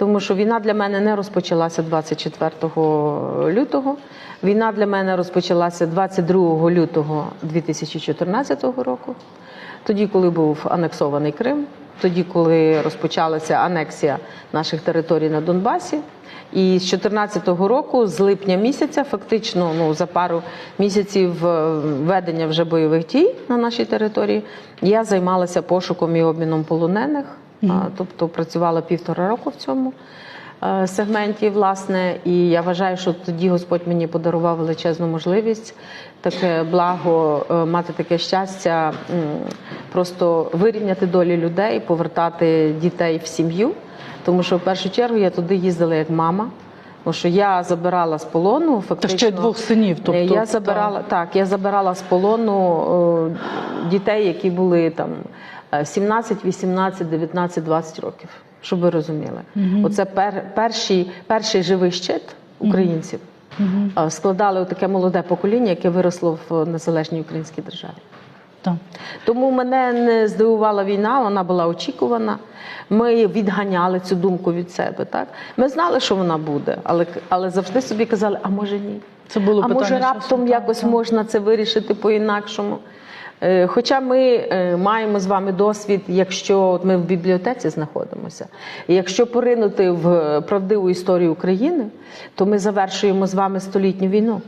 тому що війна для мене не розпочалася 24 лютого. Війна для мене розпочалася 22 лютого 2014 року, тоді, коли був анексований Крим, тоді, коли розпочалася анексія наших територій на Донбасі. І з 2014 року, з липня місяця, фактично, ну за пару місяців е, ведення вже бойових дій на нашій території, я займалася пошуком і обміном полонених, тобто працювала півтора року в цьому е, сегменті, власне. І я вважаю, що тоді Господь мені подарував величезну можливість, таке благо, е, мати таке щастя, просто вирівняти долі людей, повертати дітей в сім'ю. Тому що в першу чергу я туди їздила як мама. Тому що я забирала з полону Та ще двох синів. Тобто, я забирала так, я забирала з полону е, дітей, які були там е, 17, 18, 19, 20 років. Щоб ви розуміли, оце пер, перший, перший живий щит українців е, складали таке молоде покоління, яке виросло в незалежній українській державі. Так. Тому мене не здивувала війна, вона була очікувана. Ми відганяли цю думку від себе. Так ми знали, що вона буде, але, але завжди собі казали, а може ні. Це було а питання може раптом якось так. можна це вирішити по-інакшому. Е, Хоча ми е, маємо з вами досвід, якщо ми в бібліотеці знаходимося, і якщо поринути в правдиву історію України, то ми завершуємо з вами столітню війну.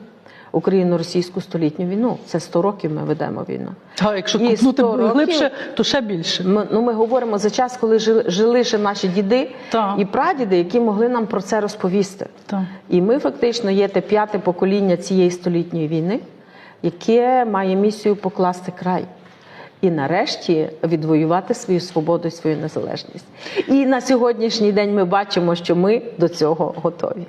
Україно-російську столітню війну. Це 100 років ми ведемо війну. Та, якщо купнути глибше, то ще більше. Ми, ну, ми говоримо за час, коли жили, жили ще наші діди Так. і прадіди, які могли нам про це розповісти. Так. І ми фактично є те п'яте покоління цієї столітньої війни, яке має місію покласти край. І нарешті відвоювати свою свободу і свою незалежність. І на сьогоднішній день ми бачимо, що ми до цього готові.